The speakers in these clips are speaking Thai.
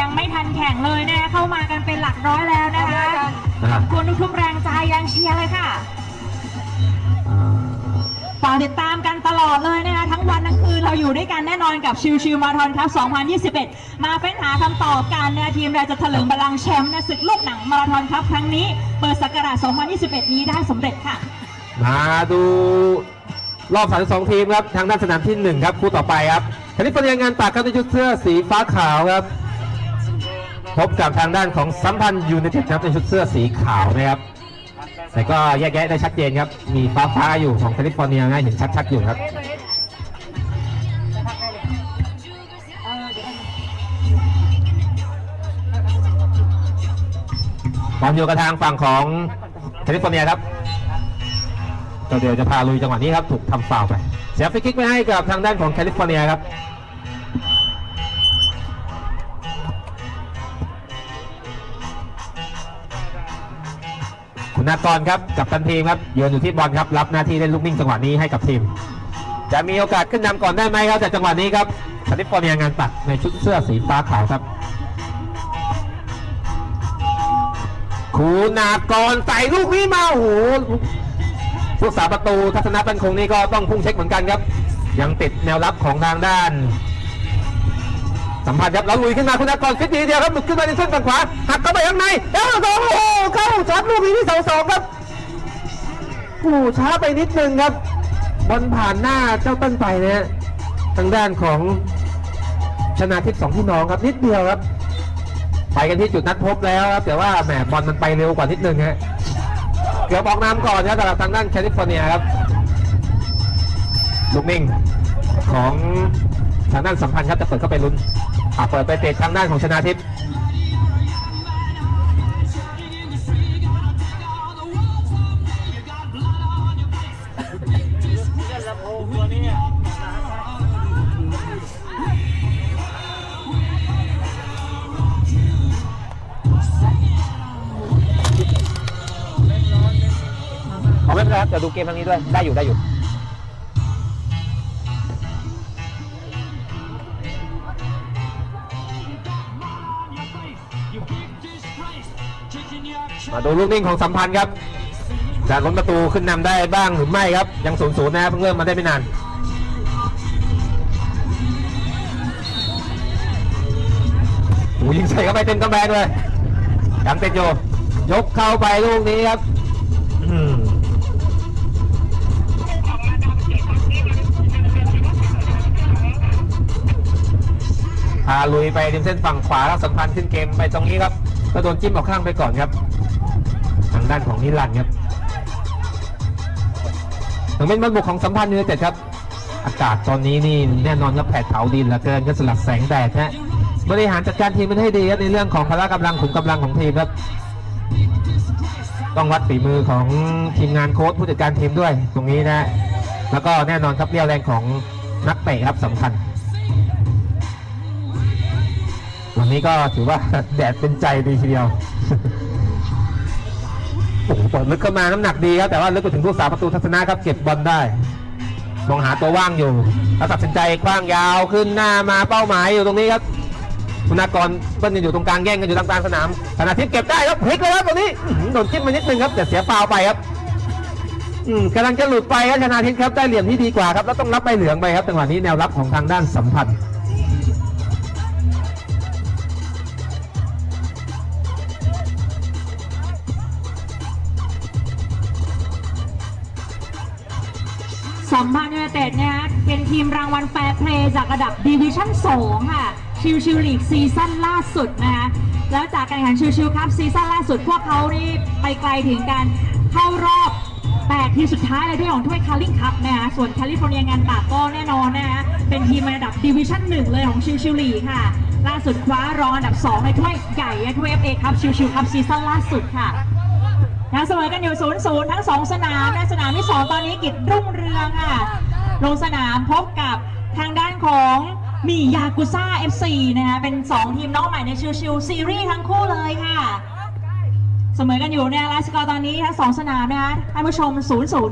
ยังไม่ทันแข่งเลยนะคะเข้ามากันเป็นหลักร้อยแล้วนะคะนะครับขอบคุณทุกๆแรงใจแรงเชียร์เลยค่ะอ่าฝากติดตามกันตลอดเลยนะคะทั้งวันทั้งคืนเราอยู่ด้วยกันแน่นอนกับชิวชิวมาราธอนครับ 2021 มาเฟ้นหาคำตอบกันนะทีมเราจะเถลิงบัลลังก์แชมป์ในศึกลูกหนังมาราธอนครับ ครั้งนี้เปิดศักราช 2021 นี้ได้สำเร็จค่ะ มาดูรอบ 32 ทีมครับ ทางด้านสนามที่ 1 ครับ คู่ต่อไปครับแคลิฟอร์เนียงานปากครับในชุดเสื้อสีฟ้าขาวครับ พบกับทางด้านของสัมพันธ์ยูไนเต็ดครับในชุดเสื้อสีขาวนะครับ แต่ก็แยกแยะได้ชัดเจนครับ มีฟ้าฟ้าๆอยู่ของแคลิฟอร์เนียง่ายเห็นชัดๆอยู่ครับบอลอยู่กับทางฝั่งของแคลิฟอร์เนียครับเจ้าเดี๋ยวจะพาลุยจังหวะนี้ครับ ถูกทำฟาวไป เสียฟรีคิกไปให้กับทางด้านของแคลิฟอร์เนียครับ นากรครับกับตันทีมครับโยนอยู่ที่บอลครับรับหน้าที่เล่นลูกนิ่งจังหวะนี้ให้กับทีม จะมีโอกาสขึ้นนำก่อนได้ไหมครับแต่จังหวะนี้ครับแคลิฟอร์เนียงานตัดในชุดเสื้อสีฟ้าขาวครับคุณากรใส่ลูกนี้มาโอ้โหผู้สาประตูทัศนปันคงนี่ก็ต้องพุ่งเช็คเหมือนกันครับ ยังติดแนวรับของทางด้าน สัมผัสครับแล้วลุยขึ้นมาคุณากรฟิตดีเดียวครับหลุดขึ้นมาในเส้นฝั่งขวาหักเข้าไปข้างในแล้วสองโอ้โหเข้าช็อตลูกนี้ที่เสาสองครับโอ้ช้าไปนิดนึงครับบอลผ่านหน้าเจ้าต้นไปนะฮะทางด้านของชนะทิพย์สองพี่น้องครับนิดเดียวครับ ไปกันที่จุดนัดพบแล้วครับแต่ว่าแหมบอลมันไปเร็วกว่านิดนึงฮะเกือบออกน้ำก่อนนะสำหรับทางด้านแคลิฟอร์เนียครับลูกนิ่งของทางด้านสัมพันธ์ครับจะเปิดเข้าไปลุ้น อะเปิดไปเตะทางด้านของชนะทิพย์ขอไม่เป็นไรครับเดี๋ยวดูเกมทางนี้ด้วย ได้อยู่ได้อยู่ มาดูลูกนิ่งของสัมพันธ์ครับจะล้นประตูขึ้นนำได้บ้างหรือไม่ครับ ยังศูนย์ศูนย์นะครับเพิ่งเริ่มมาได้ไม่นานโอ้ยิงใส่เข้าไปเต็มกำแพงเลยยังเติดอยู่ยกเข้าไปลูกนี้ครับอืมพาลุยไปริมเส้นฝั่งขวาแล้วสัมพันธ์ขึ้นเกมไปตรงนี้ครับก็โดนจิ้มออกข้างไปก่อนครับ ด้านของนิรันดร์ครับทางเป็นบอลบุกของสัมพันธ์ยูไนเต็ดครับ อากาศตอนนี้นี่แน่นอนครับแผดเผาดินเหลือเกินก็สลับแสงแดดฮะบริหารจัดการทีมมันให้ดีครับในเรื่องของพละกำลังขุมกำลังของทีมครับ ต้องวัดฝีมือของทีมงานโค้ชผู้จัดการทีมด้วยตรงนี้นะ แล้วก็แน่นอนครับเรียวแรงของนักเตะครับสำคัญวันนี้ก็ถือว่าแดดเป็นใจดีทีเดียว อ้โหเปิดลึกเข้ามาน้ำหนักดีครับแต่ว่าลึกไปถึงผู้สาประตูทัศนะครับเก็บบอลได้มองหาตัวว่างอยู่แล้วตัดสินใจคว้างยาวขึ้นหน้ามาเป้าหมายอยู่ตรงนี้ครับคุณากรเปิ้ลยังอยู่ตรงกลางแย่งกันอยู่ตรงกลางสนามธนาทิพย์เก็บได้ครับพลิกเลยครับตรงนี้โดนจิ้มมานิดนึงครับแต่เสียฟาวไปครับกำลังจะหลุดไปครับชนาทิพย์ครับได้เหลี่ยมที่ดีกว่าครับแล้วต้องรับใบเหลืองไปครับจังหวะนี้แนวรับของทางด้านสัมพัน สัมพันธ์ยูไนเต็ดเนี่ยเป็นทีมรางวัลแฟร์เพลย์จากระดับดิวิชั่น 2 ค่ะ ชิวชิวลีกซีซั่นล่าสุดนะคะแล้วจากการแข่งขันชิวชิวครับซีซั่นล่าสุดพวกเขานี่ไปไกลถึงการเข้ารอบแปดทีมสุดท้ายเลยด้วยของถ้วยคาริงคัพนะคะส่วนแคลิฟอร์เนียงานปากก็แน่นอนนะคะเป็นทีมระดับดิวิชั่นหนึ่งเลยของชิวชิวลีกค่ะ ล่าสุดคว้ารองอันดับ 2 ในถ้วยใหญ่ถ้วยเอฟเอคัพชิวชิวคัพซีซั่นล่าสุดค่ะ ยังเสมอกันอยู่0ูนย์ศูนย์ทั้งสองสนามในสนามที่2ตอนนี้กิจรุ่งเรืองค่ะ ลงสนามพบกับทางด้านของมียากุซ่า FC นะคะเป็น 2 ทีมน้องใหม่ในชิวชิวซีรีส์ทั้งคู่เลยค่ะ เสมอกันอยู่ในไลฟ์สกอร์ตอนนี้ทั้งสองสนามนะคะท่านผู้ชม0ูนย์ศู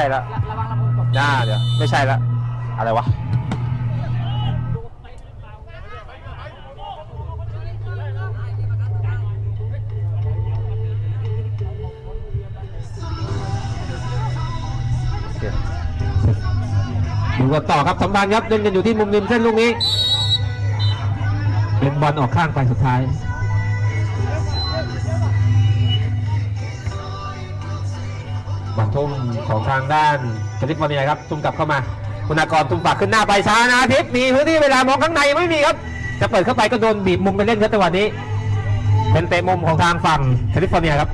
นย์ค่ะไม่ใช่ละน่าเดี๋ยว ไม่ใช่ละ อะไรวะ ดูกันต่อครับสัมพันครับเล่นกันอยู่ที่มุมริมเส้นลูกนี้ เป็นบอลออกข้างไปสุดท้าย ทุ่มของทางด้านแคลิฟอร์เนียครับทุ่มกลับเข้ามา คุณากรทุ่มฝากขึ้นหน้าไปช้านะอาทิตย์มีพื้นที่เวลามองข้างในไม่มีครับ จะเปิดเข้าไปก็โดนบีบมุมไปเล่นครับจังหวะนี้ เป็นเตะมุมของทางฝั่งแคลิฟอร์เนียครับ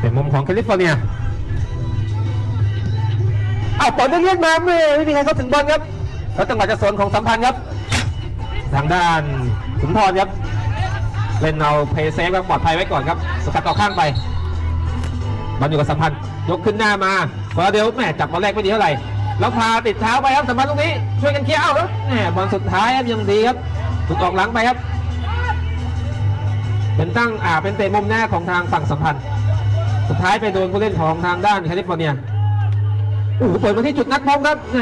เป็นมุมของแคลิฟอร์เนีย อาบอลเลื่อนมาไม่ไม่มีใครเข้าถึงบอลครับแล้วจังหวะจะสวนของสัมพันธ์ครับ ทางด้านสุนทรครับเล่นเอาเพย์เซฟครับปลอดภัยไว้ก่อนครับ สกัดต่อข้างไปบอลอยู่กับสัมพันธ์ยกขึ้นหน้ามาพอเดียวแม่จับบอลแรกไม่ดีเท่าไหร่แล้วพาติดเท้าไปครับสัมพันธ์ตรงนี้ช่วยกันเคลียร์เอาแล้วแหมบอลสุดท้ายครับยังดีครับถูกออกหลังไปครับ เป็นตั้งอ่าเป็นเตะมุมหน้าของทางฝั่งสัมพันธ์ สุดท้ายไปโดนผู้เล่นของทางด้านแคลิฟอร์เนีย โอ้โหเปิดมาที่จุดนัดพบครับแหม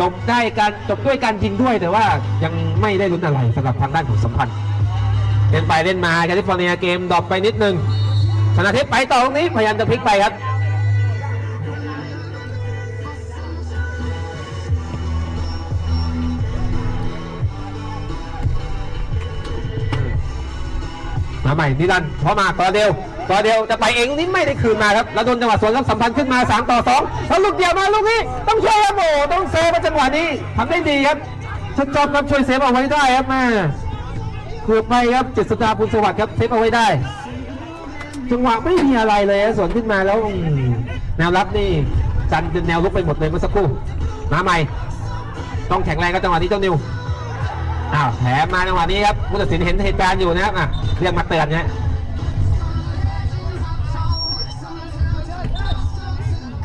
จบได้การจบด้วยการยิงด้วยแต่ว่ายังไม่ได้ลุ้นอะไรสำหรับทางด้านของสัมพันธ์เล่นไปเล่นมาแคลิฟอร์เนียเกมดรอปไปนิดนึงชนะทิพย์ไปต่อตรงนี้พยายามจะพลิกไปครับมาใหม่นิรันดร์พอมาต่อเดียว ต่อเดียวจะไปเองนี่ไม่ได้คืนมาครับแล้วโดนจังหวะสวนแล้วสัมพันธ์ขึ้นมา 3 ต่อ 2 แล้วลูกเดียวมาลูกนี้ต้องช่วยครับโอ้ต้องเซฟมาจังหวะนี้ทำได้ดีครับชัดจอมครับช่วยเซฟเอาไว้ได้ครับม่เกือบไปครับเจษฎาบุญสวัสดิ์ครับเซฟเอาไว้ได้ จังหวะไม่มีอะไรเลยสวนขึ้นมาแล้วแนวรับนี่จันเป็นแนวลุกไปหมดเลยเมื่อสักครู่มาใหม่ ต้องแข็งแรงครับจังหวะนี้เจ้านิวอ้าวแถมมาจังหวะนี้ครับผู้ตัดสินเห็นเหตุการณ์อยู่นะครับอะเรียกมาเตือนนะ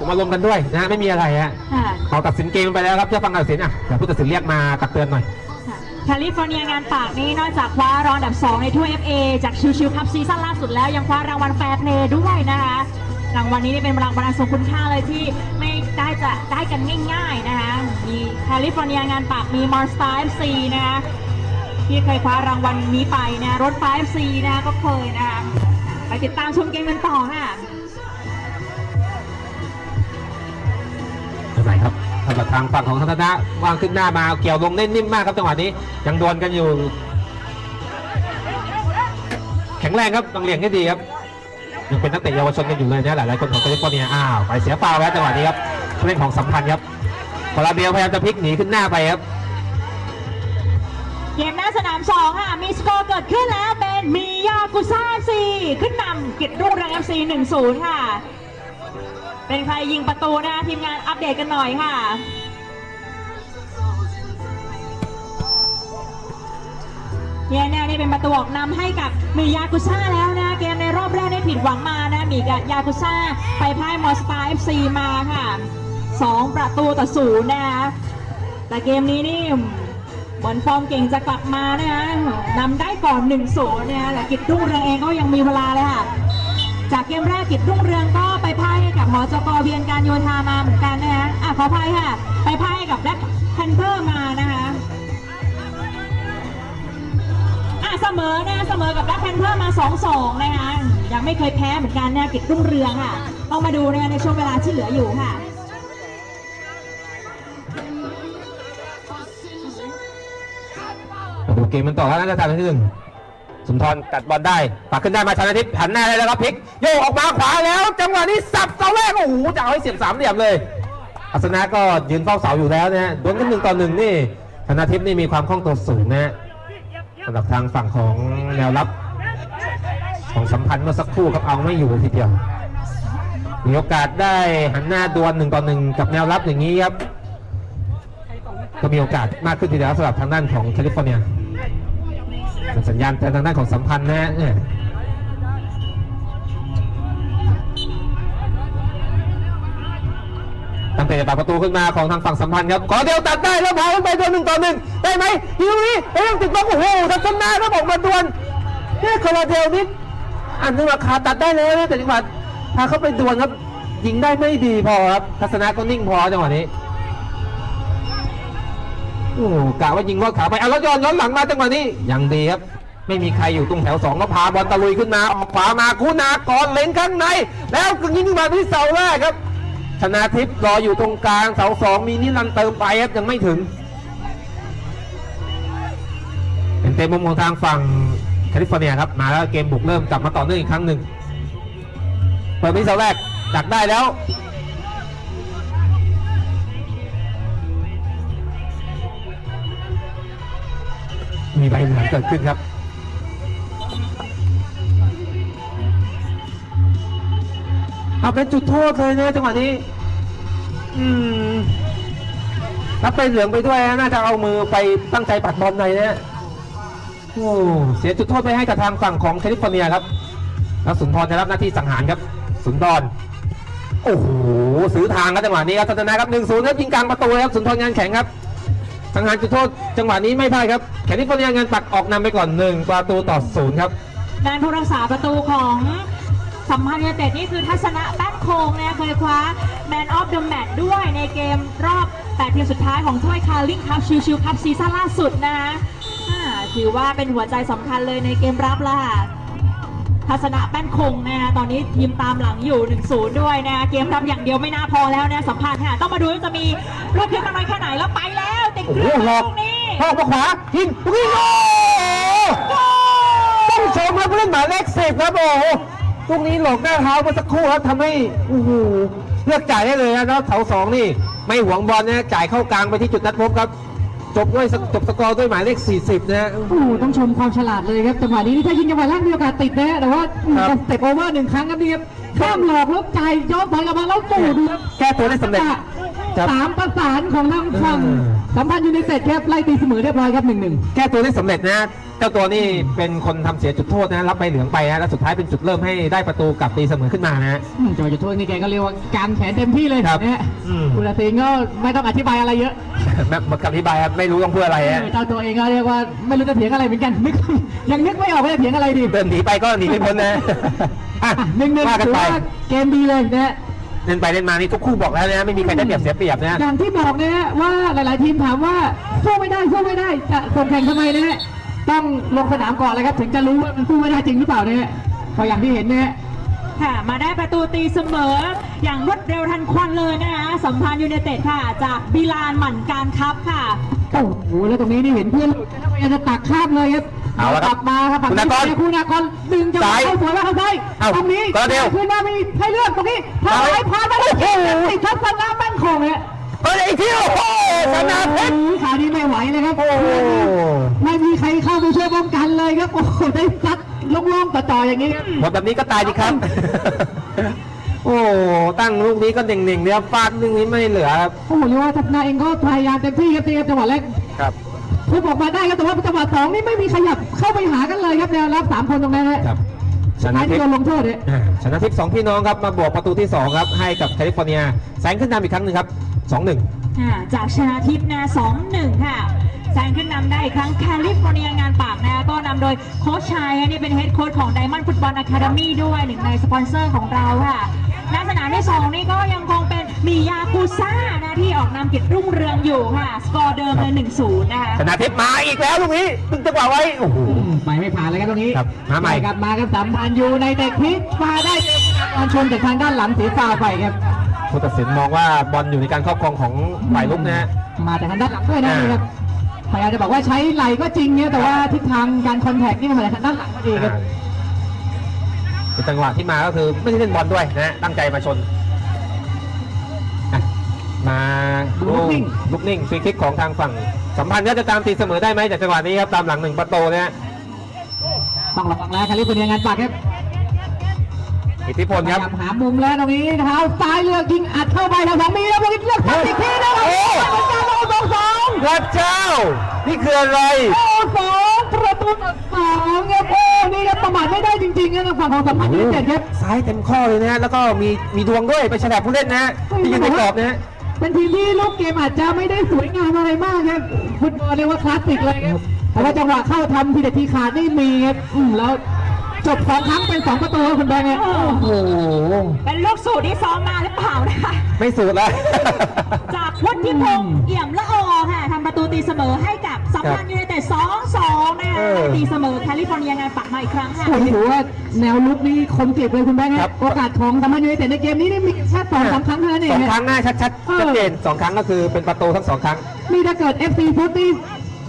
ผมมาลงกันด้วยนะฮะไม่มีอะไรฮะค่ะเขาตัดสินเกมไปแล้วครับเจ้าฟังตัดสินอะเดี๋ยวผู้ตัดสินเรียกมาตักเตือนหน่อย แคลิฟอร์เนียงานปากนี้นอกจากคว้ารองอันดับ 2 ในทั่ว FA จากชิวชิวคัพซีซั่นล่าสุดแล้ว ยังคว้ารางวัลแฟร์เพลย์ด้วยนะคะ รางวัลนี้นี่เป็นรางวัลอันทรงคุณค่าเลยที่ไม่ได้จะได้กันง่ายๆนะคะมีแคลิฟอร์เนียงานปากมีมอร์สตาร์ FC นะคะที่เคยคว้ารางวัลนี้ไปนะรถไฟ FC นะคะก็เคยนะคะไปติดตามชมเกมกันต่อค่ะำหรับทางฝั่งของธนายวางขึ้นหน้ามาเกี่ยวลงเล่นนิ่มมากครับจังหวะนี้ยังดวลกันอยู่ แข็งแรงครับต้องเลี้ยงให้ดีครับยังเป็นนักเตะเยาวชนกันอยู่เลยนะหลายๆคนของแคลิฟอร์เนียอ้าวไปเสียฟาวแล้วจังหวะนี้ครับผู้เล่นของสัมพันธ์ครับพลาเบลพยายามจะพลิกหนีขึ้นหน้าไปครับเกมหน้าสนาม2ค่ะมีสกอร์เกิดขึ้นแล้วเป็นมียากุซ่าซีขึ้นนำกิจรุ่งเรือง FC 1-0ค่ะ เป็นใครยิงประตูนะคะทีมงานอัปเดตกันหน่อยค่ะเนี่ยเนี่ยนี่เป็นประตูออกนำให้กับมียากุซ่าแล้วนะ เกมในรอบแรกได้ผิดหวังมานะ มีกับยากุซ่าไปพ่ายมอสตาเอฟซีมาค่ะ2ประตูต่อศูนย์นะคะแต่เกมนี้นี่บอลฟอร์มเก่งจะกลับมานะคะนำได้ก่อน1นศูนย์นะคะแต่กิจรุ่งเรืองเองก็ยังมีเวลาเลยค่ะ จากเกมแรกกิจรุ่งเรืองก็ ไปพ่ายให้กับหอจกเวียนการโยธามาเหมือนกันนะคะอะขออภัยค่ะ ไปพ่ายกับแบล็คแพนเทอร์มานะคะอะเสมอนะเสมอกับแบล็คแพนเทอร์มา2-2นะคะยังไม่เคยแพ้เหมือนกันนะกิจรุ่งเรืองค่ะ ต้องมาดูนะคะในช่วงเวลาที่เหลืออยู่ค่ะดูเกมมันต่อครับนาทีที่หนึ่ง สุนทรกัดบอลได้ฝากขึ้นได้มาชนะทิพย์หันหน้าได้แล้วครับพลิกโยกออกมาขวาแล้ว จังหวะนี้สับเสาแรกโอ้โหจะเอาให้เสียบสามเหลี่ยมเลยอัศนะก็ยืนเฝ้าเสาอยู่แล้วนะฮะดวลกันหนึ่งต่อหนึ่งนี่ชนะทิพย์นี่มีความคล่องตัวสูงนะฮะสำหรับทางฝั่งของแนวรับ ของสัมพันธ์เมื่อสักครู่ครับเอาไม่อยู่ทีเดียวมีโอกาสได้หันหน้าดวลหนึ่งต่อหนึ่งกับแนวรับอย่างนี้ครับก็มีโอกาสมากขึ้นทีเดียวสำหรับทางด้านของแคลิฟอร์เนีย สัญญาณทางด้านของสัมพันธ์นะฮะตั้งแต่ปากประตูขึ้นมาของทางฝั่งสัมพันธ์ครับขอเดียวตัดได้แล้วพาขึ้นไปตัวหนึ่งต่อหนึ่งได้ไหมยิงลูนี้เอ้ยยังติดบล็อกโอ้โหทัศนาครับออกมาดวลเนี่ยคาราเดลนี่อันนึงราคาตัดได้เลยนะแต่จังหวะพาเข้าไปดวลครับยิงได้ไม่ดีพอครับทัศนาก็นิ่งพอจังหวะนี้ โอ้กะว่ายิงลอดขาไปเอาแล้วย้อนย้อนหลังมาจังหวะนี้ยังดีครับ ไม่มีใครอยู่ตรงแถวสองก็พาบอลตะลุยขึ้นมาออกขวามาคุณากรเล็งข้างใน แล้วก็ยิงขึ้นมาที่เสาแรกครับ ชนะทิพย์รออยู่ตรงกลางเสาสองมีนิรันเติมไปครับยังไม่ถึงเป็นเต็มมุมของทางฝั่งแคลิฟอร์เนียครับมาแล้วเกมบุกเริ่มกลับมาต่อเนื่องอีกครั้งหนึ่งเปิดที่เสาแรกดักได้แล้ว มีใบเหลืองเกิดขึ้นครับเอาเป็นจุดโทษเลยนะจังหวะนี้ อืมถ้าเป็นเหลืองไปด้วยนะน่าจะเอามือไปตั้งใจปัดบอลในนะโอ้เสียจุดโทษไปให้กับทางฝั่งของแคลิฟอร์เนียครับ แล้วสุนทรจะรับหน้าที่สังหารครับ สุนทรโอ้โหซื้อทางครับจังหวะนี้ครับทัศนะครับหนึ่งศูนย์ครับยิงกลางประตูครับสุนทรงานแข็งครับ สังหารจุดโทษ จังหวะนี้ไม่พลาดครับแคลิฟอร์เนียงานปักออกนำไปก่อนหนึ่งประตูต่อศูนย์ครับด้านผู้รักษาประตูของสัมพันธ์ยูเต็ดนี่คือทัศนะแป้นโคงนะเคยคว้า Man of the Match ด้วยในเกมรอบ 8 ทีมสุดท้ายของถ้วยคาร์ลิงคัพชิวชิวคัพซีซั่นล่าสุดนะอ่าถือว่าเป็นหัวใจสำคัญเลยในเกมรับล่ะทัศนะแป้นคงนะตอนนี้ทีมตามหลังอยู่ 1-0 ด้วยนะเกมรับอย่างเดียวไม่น่าพอแล้วนะสัมพันธ์ค่ะต้องมาดูว่าจะมีลูกพลิกมาน้อยแค่ไหนแล้วไปแล้ว โอ้เคโหรื่องหลลูอกกนี้หลอกมาขวายิงยิงโอ้ต้องชมครับผู้เล่นหมายเลขสิบครับโอ้โหตรงนี้หลอกหน้าเท้าเมื่อสักครู่ครับทำให้โอ้โหเลือกจ่ายได้เลยนะแล้วเสาสองนี่ ไม่หวงบอลนะจ่ายเข้ากลางไปที่จุดนัดพบครับ จบด้วยสจบสกอร์ด้วยหมายเลข 40 นะฮะ โอ้โหต้องชมความฉลาดเลยครับจังหวะนี้นี่ถ้ายิงจังหวะแรกมีโอกาสติดนะฮะแต่ว่าครับ สเต็ปโอเวอร์หนึ่งครั้งครับนี่ครับข้ามหลอกแล้วจ่ายย้อนถอยกลับมาแล้วตู่ดูครับแก้ตัวได้สำเร็จ ครับ สามประสานของทางฝั่งอืมสัมพันธ์ยูไนเต็ดครับไล่ตีเสมอเรียบร้อยครับหนึ่งหนึ่ง แก้ตัวได้สำเร็จนะเจ้าตัวนี่เป็นคนทำเสียจุดโทษนะรับใบเหลืองไปนะแล้วสุดท้ายเป็นจุดเริ่มให้ได้ประตูกลับตีเสมอขึ้นมานะจังหวะจุดโทษนี่แกก็เรียกว่าการแขนเต็มที่เลยครับนะฮะอืม คุณอาตินก็ไม่ต้องอธิบายอะไรเยอะแบบมาคำอธิบายครับไม่รู้ต้องพูดอะไรฮะเจ้าตัวเองก็เรียกว่าไม่รู้จะเถียงอะไรเหมือนกันนึกยังนึกไม่ออกว่าจะเถียงอะไรดีเดินหนีไปก็หนีไม่พ้นนะอะหนึ่งหนึ่งว่ากันถือไป ว่าเกมดีเลยนะฮะ เล่นไปเล่นมานี่ทุกคู่บอกแล้วนะไม่มีใครได้เปรียบเสียเปรียบนะอย่างที่บอกนะฮะว่าหลาย ๆ ทีมถามว่าสู้ไม่ได้สู้ไม่ได้จะส่งแข่งทำไมนะฮะต้องลงสนามก่อนเลยครับ ถึงจะรู้ว่ามันสู้ไม่ได้จริงหรือเปล่านะฮะก็อย่างที่เห็นนะฮะค่ะ มาได้ประตูตีเสมอ อย่างรวดเร็วทันควันเลยนะคะสัมพันธ์ยูไนเต็ดค่ะ จากบิลานหมั่นการครับค่ะโอ้โหแล้วตรงนี้นี่เห็นเพื่อนหลุดนะครับพยายามจะตักข้ามเลยครับ เอาละครับกลับมาครับฝั่งคุณนากรคุณนากรดึงจังหวะซ้ายเข้าสวยมากเข้าซ้ายเอ้าตรงนี้กระเดียวขึ้นมามีให้เลือกตรงนี้พาซ้ายไปพาไปได้ยิงติดทัศนะแม่นคงเนี่ยเฮ้ยไอ้เที่ยวโอ้โหชนะเพชร โอ้โหขานี้ไม่ไหวเลยครับโอ้โห ไม่มีใครเข้าไปช่วยป้องกันเลยครับโอ้โหได้ซัดโล่งๆต่อๆอย่างนี้ครับหมดแบบนี้ก็ตายดีครับ โอ้ตั้งลูกนี้ก็เน่งๆเนี่ยฟาดลูกนี้ไม่เหลือครับโอ้โหเรียกว่าทัศนาเองก็พยายามเต็มที่ครับตีครับจังหวะแรก ครับ ทุบออกมาได้ครับแต่ว่าจังหวะสองนี่ไม่มีขยับเข้าไปหากันเลยครับแนวรับสามคนตรงนั้นฮะครับชท้านะยทิที่พโดย์นลงโทษเนี่ยอ่าชนะทิพย์สองพี่น้องครับมาบวกประตูที่สองครับให้กับแคลิฟอร์เนียแซงขึ้นนำอีกครั้งหนึ่งครับสองหนึ่งอ่าจากชนะทิพย์นะสองหนึ่งค่ะแซงขึ้นนำได้อีกครั้งแคลิฟอร์เนียงานปากนะก็นำโดยโค้ชชายค่ะนี่เป็นเฮดโค้ชของ Diamond Football Academy ด้วยหนึ่งในสปอนเซอร์ของเราค่ะ ณสนามที่2นี่ก็ยังคงเป็นมียาคูซ่านะที่ออกนำกิจรุ่งเรืองอยู่ค่ะ สกอร์เดิมเลย1-0นะคะ ชนะทิพย์มาอีกแล้วลูกนี้ตึงจังหวะไว้โอ้โห ไปไม่ผ่านเลยครับตรงนี้ครับมาใหม่ กลับมาครับสัมพันธ์อยู่ในแต่พลิกมาได้การชนจากทางด้านหลังเสียฟาวไปครับ ผู้ตัดสินมองว่าบอลอยู่ในการครอบครองของฝ่ายลุกนะฮะ มาจากทางด้านหลังด้วยนะอ่า นี่ครับพยายามจะบอกว่าใช้ไหลก็จริงเนี่ยแต่ว่าทิศทางการคอนแทคนี่มันมาจากทางด้านหลังพอดีครับเป็น จังหวะที่มาก็คือไม่ได้เล่นบอลด้วยนะฮะตั้งใจมาชนอะมาลูกลูกนิ่งฟรีคิกของทางฝั่ง สัมพันธ์ก็จะตามตีเสมอได้ไหมจากจังหวะนี้ครับตามหลังหนึ่งประตูนะฮะต้องระวังแล้วคาริฟอร์เนียงานปากครับอิทธิพลพครัยาบยามหามุมแล้วตรงนี้เท้าซ้ายเลือกยิงอัดเข้าไปทางสองมีแล้วพวกนี้เลือกทำอีกทีนะครับโอ้เหมือนกันโอ้สองสองพระเจ้า นี่คืออะไรโอ้สอง ประตูต่อสองครับโอ้นี่ครับประมาทไม่ได้จริงๆนะทางฝั่งของสัมพันธ์ยูไนเต็ดครับ ซ้ายเต็มข้อเลยนะฮะแล้วก็มีมีดวงด้วยไปฉลับผู้เล่นนะฮะที่ยืนในกรอบนะฮะเป็นทีมที่ลูกเกมอาจจะไม่ได้สวยงามอะไรมากครับฟุตบอลเรียกว่าคลาสสิกเลยครับแต่ว่าจังหวะเข้าทำทีเด็ดทีขาดนี่มีครับอืมแล้วจบสองครั้งเป็นสองประตูครับคุณแบงค์ครับโอ้โอ้โหเป็นลูกสูตรที่ซ้อมมาหรือเปล่านะคะ ไม่สูดแล้วจากวุฒิพงษ์เอี่ยมละออค่ะทำประตูตีเสมอให้กับสัมพันธ์ยูไน เต็ด2-2นะคะเออตีเสมอแคลิฟอร์เนียงานปักมาอีกครั้งค่ะโอ้โหถือว่าแนวลุกนี่คมกริบเลยคุณแบงค์คครัรับบโอกาสของสามพันยูไนเต็ดในเกมนี้นี่มีแค่สองสามครั้งเท่านั้นเอสงองคครั้รับงหน้าชัดชัดเออชัดเจนสองครั้งก็คือเป็นประตูทั้งสองครั้ง นี่ถ้าเกิด FC ฟุตนี่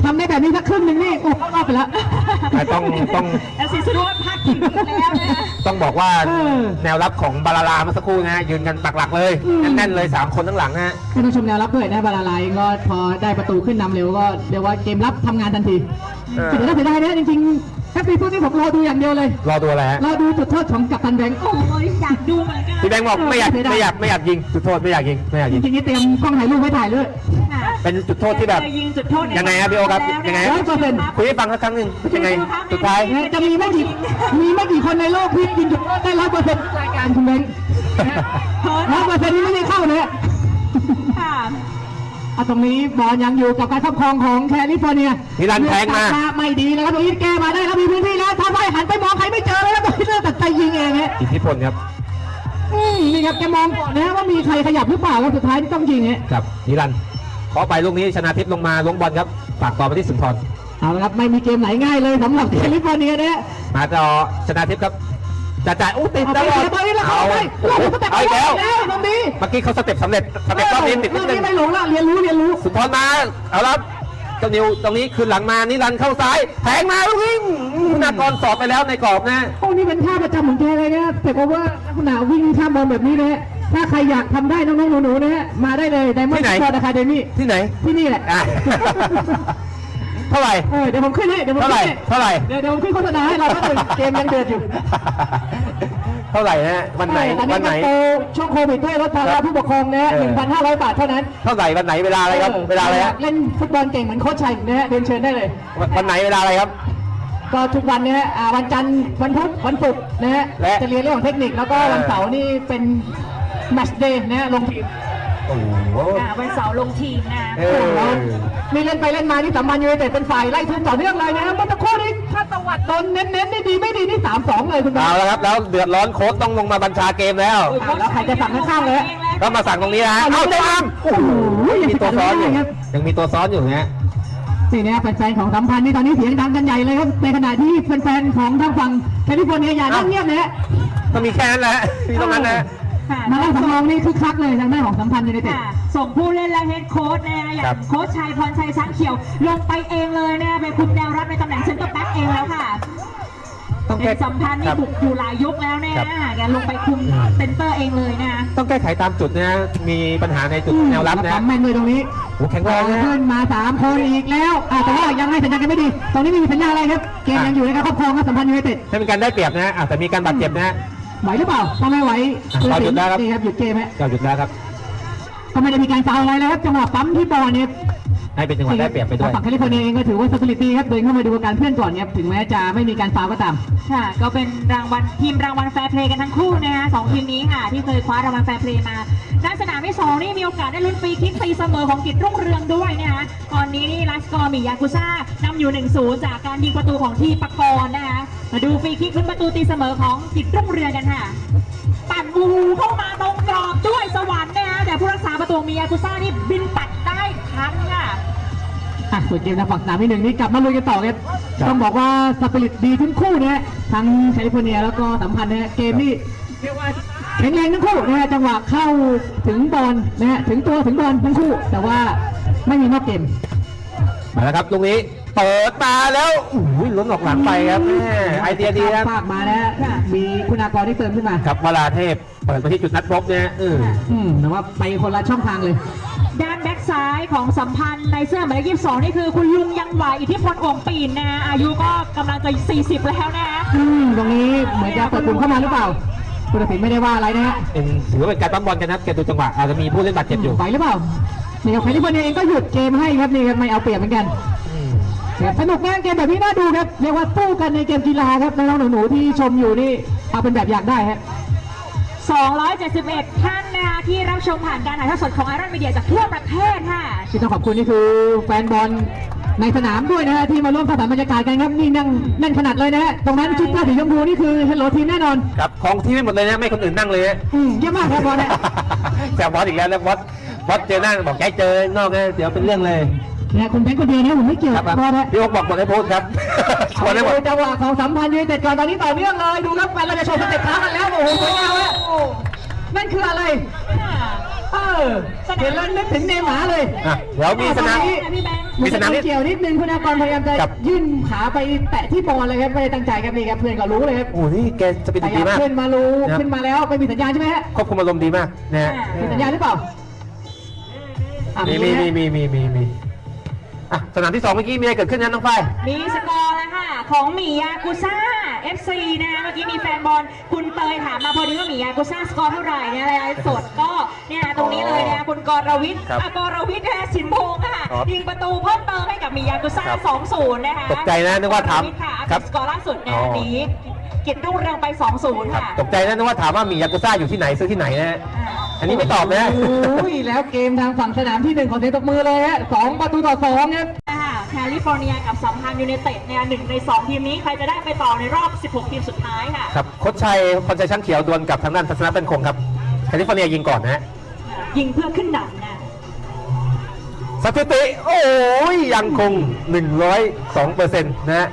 ทำได้แบบนี้สักครึ่งหนึ่งนี่โอ้เข้ารอบไปแล้วแต่ต้องต้องแอสซิสต์ด้วยพลาดทิ้งอีกแล้วนะคะต้องบอกว่าเออ แนวรับของบาลาลาเมื่อสักครู่นะฮะยืนกันปักหลักเลยอืมแน่นๆเลย 3 คนทั้งหลังนะฮะไม่ต้องชมแนวรับด้วยนะบาลาไลก็พอได้ประตูขึ้นนำเร็วก็เรียกว่าเกมรับทำงานทันทีเออ เสียดายเสียดายนะจริงๆแค่ปีฟุตนี่ผมรอดูอย่างเดียวเลย รอดูอะไรฮะรอดูจุดโทษของกัปตันแบงค์โอ้ยอยากดูเหมือนกันพี่แบงค์บอกไม่อยากไม่ได้ไม่อยากไม่อยากยิงจุดโทษไม่อยากยิงไม่อยากจยิง ริงๆนี่เตรียมกล้องถ่ายรูปไว้ถ่ายด้วยค่ะ เป็นจุดโทษที่แบบเคยยิงจุดโทษในยังไงครับพี่โอครับยังไงร้อยเปอร์เซ็นต์คุยให้ฟังสักครั้งหนึ่งเป็นยังไงสุดท้ายนะจะมีไม่กี่มีไม่กี่คนในโลกที่ยิงจุดโทษได้ร้อยเปอร์เซ็นต์รายการคุณแบงค์เพิร์ดร้อยเปอร์เซ็นต์นี่ไม่ได้เข้าเลยอะค่ะอะตรงนี้บอลยังอยู่กับการครอบครองของแคลิฟอร์เนียนิรันดร์แทงมาเลือกตัดไม่ดีนะครับตรงนี้แก้มาได้แล้วมีพื้นที่แล้วทำไมหันไปมองใครไม่เจอเลยครับตรงนี้เลือกตัดใจยิงเองฮะอิทธิพลครับอืมนี่ครับแกมองก่อนนะว่ามีใครขยับหรือเปล่าแล้วสุดท้ายที่ต้องยิงฮะครับนิรันดร์ ขอไปลูกนี้ชนะทิพย์ลงมาลงบอลครับฝากต่อไปที่สุนทรเอาละครับไม่มีเกมไหนง่ายเลยสำหรับแคลิฟอร์เนียนะฮะมาต่อชนะทิพย์ครับจ่าจ่ายอู้ติดเอาตไปลอดเอาไปแล้วเอาเอาไปโอ้โหเราสเต็ปเอาอีกแล้วแล้วตรงนี้เมื่อกี้เขาสเต็ปสำเร็จสเต็ปรอบนี้ติดนิดเรื่นึองงนี้ไม่หลงละเรียนรู้เรียนรู้สุนทรมาเอาละเจ้านิวตรงนี้คืนหลังมานิรันดร์เข้าซ้ายแทงมาลูกนี้คุณากรสอบไปแล้วในกรอบนะโอ้นี่เป็นท่าประจำของแกเลยนะแต่ก็ว่าลักษณะวิ่งข้ามบอลแบบนี้นะฮะ ถ้าใครอยากทำได้น้องๆหนูๆนะฮะมาได้เลยไดมอนที่ด์ไหน สปอร์ตอะคาเดมี่ที่ไหนที่นี่แหละอะ เท่าไหร่ เออเดี๋ยวผมขึ้นให้เดี๋ยวผมเท่าไหร่ ขึ้นให้เท่าไหร่ เดี๋ยวเดี๋ยวผมขึ้นโฆษณาให้เราก็เลยเกมยังเดือดอยู่ เท่าไหร่นะวันไหนเอออันวันี้นไหนก็โตช่วงโควิดด้วยลดภาครัระบผู้ปกครองนะฮะเออ 1,500 บาทเท่านั้นเท่าไหร่วันไหนเวลาอะไรครับออเวลาอะไรฮะเล่นฟุตบอลเก่งเหมือนโค้ชชัยนะฮะเรียนเชิญได้เลย วันวันไหนเวลาอะไรครับ ก็ทุกวันนะฮะอ่าวันจันทร์วันพุธวันศุกร์นะฮะและจะเรียนเรื่องของเทคนิคแล้วก็เออวันเสาร์นี่เป็น แมตช์เดย์นะฮะลงทีมโอ้โห อ่าวันเสาร์ลงทีมนะเออ แล้วนี่เล่นไปเล่นมานี่สัมพันธ์ยูไนเต็ดเป็นฝ่ายไล่ทุนต่อเนื่องเลยนะฮะเมื่อตะโครู่นี้ถ้าตะวัดโดนเน้นๆนี่ดีไม่ดีนี่สามสองเลยคุณบอเอาลแล้วครับ แล้วเดือดร้อนโค้ชต้องลงมาบัญชาเกมแล้วแล้วใครจะสั่งข้างๆเลยฮะก็มาสั่งตรงนี้นะฮะเอาเต็มอัมโอ้โหมีตัวซ้อนอยู่ยังมีตัวซ้อนอยู่นะฮะ นี่นะแฟนๆของสัมพันธ์นี่ตอนนี้เสียงดังกันใหญ่เลยครับในขณะที่แฟนๆของทางฝั่งแคลิฟอร์เนียอย่านั่งเงียบนะฮะ ก็มีแค่นั้นแหละมีตรงนั้นนะ ค่ะมาเล่าสำรองนี่คึกคักเลยทางด้านของสัมพันธ์ยูไนเต็ด ค่ะส่งผู้เล่นและเฮดโค้ชนะคะอย่าครังบ โค้ชชัยพรชัยช้างเขียว ลงไปเองเลยนะคะไปคุมแนวรับในตำแหน่งเซนเตอร์แบ็กเองแล้วค่ะต้องเป็แก้นสัมพันธ์คนี่รับ บุกอยู่หลายยุคแล้วเนี่ยครับ แกลงไปคุมเซนเตอร์เองเลยนะคะ ต้องแก้ไขตามจุดนะฮะมีปัญหาในจุดแนวรับนะทำแม่นเลยตรงนี้โอ้แข็งแรงนะฮะ ขึ้นมาสามคนอีกแล้วอ่าแต่ว่ายังให้สัญญาณกันไม่ดีตรงนี้ไม่มีสัญญาณอะไรครับ เกมยังอยู่ในการครอบครองครับสัมพันธ์ยูไนเต็ดให้เป็นการได้เปรียบนะฮะอะแต่มีการบาดเจ็บนะฮะ ไหวหรือเปล่าถ้าไม่ไหวอะเราหยุดแล้วครับ นี่ครับหยุดเกมฮะเราหยุดแล้วครับ ก็ไม่ได้มีการฟาวล์อะไรเลยครับจังหวะปั๊มที่บอลเนี่ยให้เป็นจังหวะได้เปรียบไปด้วย ฝั่งแคลิฟอร์เนียเองก็ถือว่าสถิติครับเดินเข้ามาดูการเพื่อนก่อนครับถึงแม้จะไม่มีการฟาวล์ก็ตาม ค่ะ ก็เป็นรางวัลทีมรางวัลแฟร์เพลย์กันทั้งคู่นะคะสองทีมนี้ค่ะ ที่เคยคว้ารางวัลแฟร์เพลย์มาด้านสนามที่สองนี่มีโอกาสได้ลุ้นฟรีคิกตีเสมอของกิจรุ่งเรืองด้วยนะคะตอนนี้นี่ลัสกอร์มียากุซ่านำอยู่ 1-0 จากการยิงประตูของทีปกรณ์นะคะ มาดูฟรีคิกลุ้นประตูตีเสมอของกิจรุ่งเรืองกันค่ะ ปั่นวูเข้ามาตรงกรอบด้วยสวรรค์นะคะแต่ผู้รักษาประตูมียากุซ่านี่บินปัดได้ทันค่ะอะส่วนเกมทางฝั่งสนามที่หนึ่งนี่กลับมาลุยกันต่อครับครับ ต้องบอกว่าสปิริตดีทั้งคู่นะฮะทั้งแคลิฟอร์เนียแล้วก็สัมพันธ์นะฮะเกมนี่เรียกว่าแข็งแรงทั้งคู่นะฮะจังหวะเข้าถึงบอลนะฮะถึงตัวถึงบอลทั้งคู่ แต่ว่าไม่มีนอกเกม มาแล้วครับตรงนี้ เปิดมาแล้วอุ้ยล้นออกหลังไปครับแม่ไอเดียดีครับฝากมานะฮะมีคุณากรที่เติมขึ้นมาครับวราเทพ เปิดไปที่จุดนัดพบเนี่ยเอออืมแต่ว่าไปคนละช่องทางเลย ด้านแบ็กซ้ายของสัมพันธ์ในเสื้อหมายเลข22นี่คือคุณลุงยังไหวอิทธิพลโอ่งปีนนะอายุก็กำลังจะ 40 แล้วนะอืมตรงนี้เหมือนจะเปิดปุ่มเข้ามาหรือเปล่าคุณตัดสินไม่ได้ว่าอะไรนะฮะเป็นถือว่าเป็นการปั๊มบอลกันนะครับแกดูจังหวะอาจจะมีผู้เล่นบาดเจ็บอยู่ไหวหรือเปล่านี่ครับแคลิฟอร์เนียเองก็หยุดเกมให้ครับนี่ครับไม่เอาเปรียบเหมือนกันอืมครับ สนุกนะเกมแบบนี้น่าดูครับเรียกว่าสู้กันในเกมกีฬาครับน้องๆหนูๆที่ชมอยู่นี่เอาเป็นแบบอย่างได้ฮะ271 ท่านนะคะที่รับชมผ่านการถ่ายทอดสดของไอรอนมีเดียจากทั่วประเทศค่ะ ที่ต้องขอบคุณนี่คือแฟนบอลในสนามด้วยนะฮะที่มาร่วมสถานบรรยากาศกันครับนี่นั่งแน่นขนาดเลยนะฮะตรงนั้นชุดเสื้อสีชมพูนี่คือเฮลโลทีมแน่นอนครับของที่ไม่หมดเลยนะไม่คนอื่นนั่งเลยนะอืมเยี่ยมมากครับบอลเนี่ย แซวบอสอีกแล้วนะบอสบอสเจอหน้าบอกแกเจอนอกนะเดี๋ยวเป็นเรื่องเลยเนี่ยคุณแบงค์คนเดียวนะผมไม่เกี่ยวครับบอลนะพี่โอ๊คบอกหมดให้โพสต์ครับชวนให้หมดดูจังหวะของสัมพันธ์ยูไนเต็ดก่อนตอนนี้ต่อเนื่องเลยดูครับแฟนเราจะโชว์สเต็ปเท้ากันแล้วโอ้โหสวยงามอะนั่นคืออะไรเออเห็นแล้วนึกถึงเนย์หมาร์เลย อะเดี๋ยวมีสนามพี่แบงค์มีสนามนิด เกี่ยวนิดนึงคุณอากรพยายามจะครับ ยื่นขาไปแตะที่บอลเลยครับไม่ได้ตั้งใจครับนี่ครับเพื่อนก็รู้เลยครับโอ้โหนี่แกจะเป็นพยาดียามมากขึ้นมารู้ครับ ขึ้นมาแล้วไม่มีสัญญาณใช่ไหมฮะควบคุมอารมณ์ดีมากนะฮะมีสัญญาณหรือเปล่าอะมีมีมีมีมีมีมี อะสนามที่สองเมื่อกี้มีอะไรเกิดขึ้นนะน้องฝ้ายมีสกอร์แล้วค่ะ ของหมียากุซ่า FC นะคะเมื่อกี้มีแฟนบอลคุณเตยถามมาพอดีว่าหมียากุซ่าสกอร์เท่าไหร่เนี่ยอะไรสดก็เนี่ยนะตรงนี้เลยนะคะคุณกรวิทย์ครับอะกรวิทย์นะคะสินพงษ์ค่ะครับยิงประตูเพิ่มเติมให้กับหมียากุซ่าครับ2-0 นะคะตกใจนะนึกว่าถามกรวิทย์ค่ะครับ สกอร์ล่าสุดเนี่ยอ๋อหนี กิจรุ่งเรืองไป 2-0ครับค่ะตกใจนะนึกว่าถามว่ามียากุซ่าอยู่ที่ไหนซื้อที่ไหนนะฮะอันนี้ไม่ตอบนะโอ้ยแล้วเกมทางฝั่งสนามที่หนึ่งของเสียงตบมือเลยฮะสองประตูต่อสองครับค่ะแคลิฟอร์เนียกับสัมพันธ์ยูไนเต็ดเนี่ยหนึ่งในสองทีมนี้ ใครจะได้ไปต่อในรอบ 16 ทีมสุดท้ายค่ะ ครับโค้ชชัยพรชัยช่างเขียวดวลกับทางด้านทัศนะเป็นคงครับแคลิฟอร์เนียยิงก่อนนะฮะยิงเพื่อขึ้นนำนะสถิติ โอ้ยยังคง 102เปอร์เซ็นต์นะฮะ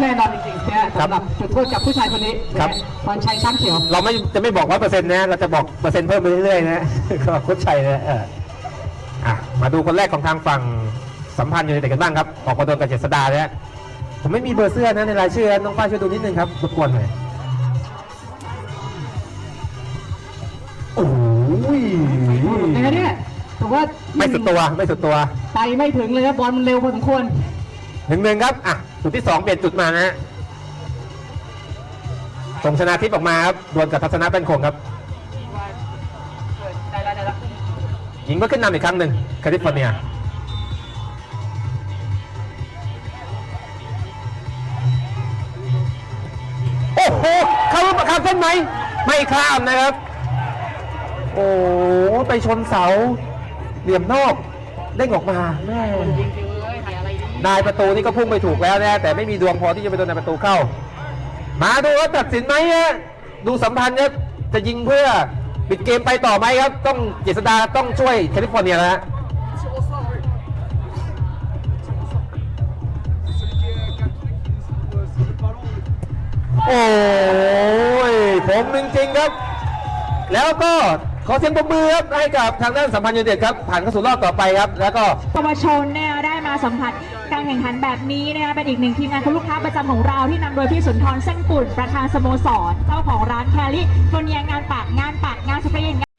แน่นอนจริงๆนะฮะครับสำหรับจุดโทษกับผู้ชายคนนี้ครับนะฮะพรชัยช้างเขียว เราไม่จะไม่บอกว่าเปอร์เซ็นต์นะ เราจะบอกเปอร์เซ็นต์เพิ่มไปเรื่อยๆนะ ก็โค้ชชัยนะเอออะมาดูคนแรกของทางฝั่งสัมพันธ์อยู่ในเด็กกันบ้างครับ ออกมาโดนกับเจษดานะฮะผมไม่มีเบอร์เสื้อนะในรายชื่อน้องฝ้ายช่วยดูนิดนึงครับรบกวนหน่อยโอ้ยนะเนี่ยแต่ว่าไม่สุดตัวไม่สุดตัว ไปไม่ถึงเลยครับบอลมันเร็วพอสมควรหนึ่งหนึ่งครับ อะ จุดที่สองเปลี่ยนจุดมานะฮะส่งชนะทิพย์ออกมาครับดวลกับทัศนะเป็นคงครับยิงเพื่อขึ้นนำอีกครั้งหนึ่งแคลิฟอร์เนียโอ้โหเข้ารูปประคำเส้นไหม ไม่ข้ามนะครับ โอ้โหไปชนเสา เหลี่ยมนอกเด้งออกมาแม่ นายประตูนี่ก็พุ่งไปถูกแล้วนะแต่ไม่มีดวงพอที่จะไปโดนนายประตูเข้า มาดูว่าตัดสินไหมฮะดูสัมพันธ์เนี่ยจะยิงเพื่อปิดเกมไปต่อไหมครับ ต้องเจษดาต้องช่วยแคลิฟอร์เนียแล้วฮะโอ้ยผมจริงๆครับ แล้วก็ขอเสียงปรบมือครับให้กับทางด้านสัมพันธ์ยูไนเต็ดครับ ผ่านเข้าสู่รอบต่อไปครับ แล้วก็เยาวชนเนี่ย มาสัมผัสการแข่งขันแบบนี้นะคะเป็นอีกหนึ่งทีมงานคุณลูกค้าประจำของเราที่นำโดยพี่สุนทรเส้นปุ่นประธานสโมสร เจ้าของร้านแคลรี่คนเนียงานปากงานปากงานสเปรย์